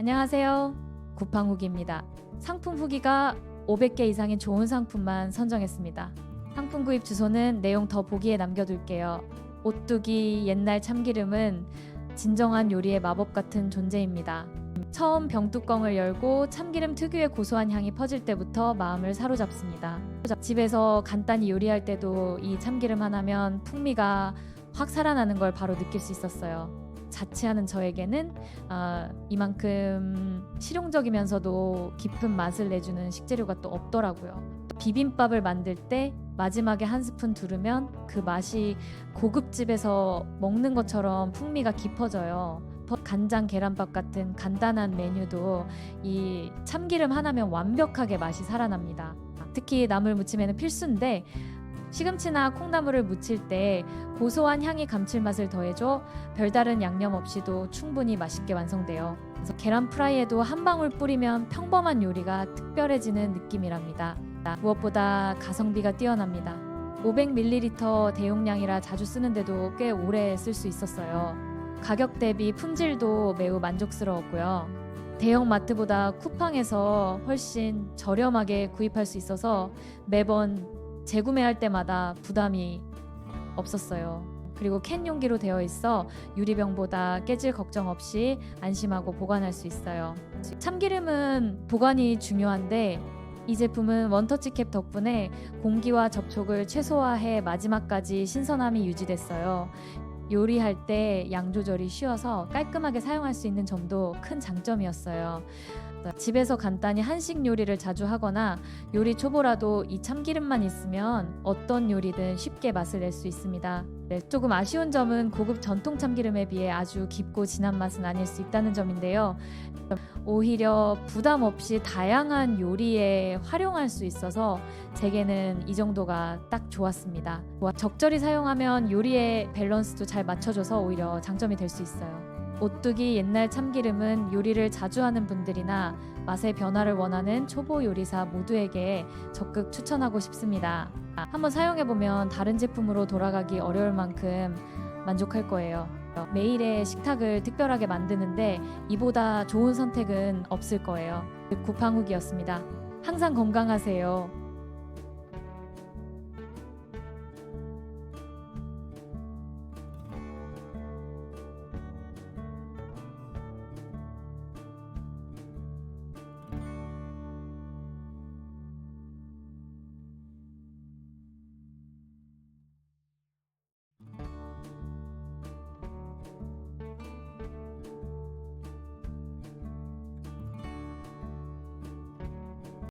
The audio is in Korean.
안녕하세요. 구팡 후기입니다. 상품 후기가 500개 이상의 좋은 상품만 선정했습니다. 상품 구입 주소는 내용 더 보기에 남겨둘게요. 오뚜기 옛날 참기름은 진정한 요리의 마법 같은 존재입니다. 처음 병뚜껑을 열고 참기름 특유의 고소한 향이 퍼질 때부터 마음을 사로잡습니다. 집에서 간단히 요리할 때도 이 참기름 하나면 풍미가 확 살아나는 걸 바로 느낄 수 있었어요. 자취하는 저에게는 아, 이만큼 실용적이면서도 깊은 맛을 내주는 식재료가 또 없더라고요. 비빔밥을 만들 때 마지막에 한 스푼 두르면 그 맛이 고급집에서 먹는 것처럼 풍미가 깊어져요. 간장 계란밥 같은 간단한 메뉴도 이 참기름 하나면 완벽하게 맛이 살아납니다. 특히 나물 무침에는 필수인데 시금치나 콩나물을 무칠 때 고소한 향이 감칠맛을 더해줘 별다른 양념 없이도 충분히 맛있게 완성돼요. 그래서 계란 프라이에도 한 방울 뿌리면 평범한 요리가 특별해지는 느낌이랍니다. 무엇보다 가성비가 뛰어납니다. 500ml 대용량이라 자주 쓰는데도 꽤 오래 쓸 수 있었어요. 가격 대비 품질도 매우 만족스러웠고요. 대형 마트보다 쿠팡에서 훨씬 저렴하게 구입할 수 있어서 매번 재구매할 때마다 부담이 없었어요. 그리고 캔 용기로 되어 있어 유리병보다 깨질 걱정 없이 안심하고 보관할 수 있어요. 참기름은 보관이 중요한데 이 제품은 원터치 캡 덕분에 공기와 접촉을 최소화해 마지막까지 신선함이 유지됐어요. 요리할 때 양 조절이 쉬워서 깔끔하게 사용할 수 있는 점도 큰 장점이었어요. 집에서 간단히 한식 요리를 자주 하거나 요리 초보라도 이 참기름만 있으면 어떤 요리든 쉽게 맛을 낼 수 있습니다. 네, 조금 아쉬운 점은 고급 전통 참기름에 비해 아주 깊고 진한 맛은 아닐 수 있다는 점인데요. 오히려 부담 없이 다양한 요리에 활용할 수 있어서 제게는 이 정도가 딱 좋았습니다. 적절히 사용하면 요리의 밸런스도 잘 맞춰줘서 오히려 장점이 될 수 있어요. 오뚜기 옛날 참기름은 요리를 자주 하는 분들이나 맛의 변화를 원하는 초보 요리사 모두에게 적극 추천하고 싶습니다. 한번 사용해보면 다른 제품으로 돌아가기 어려울 만큼 만족할 거예요. 매일의 식탁을 특별하게 만드는데 이보다 좋은 선택은 없을 거예요. 구팡욱이었습니다. 항상 건강하세요.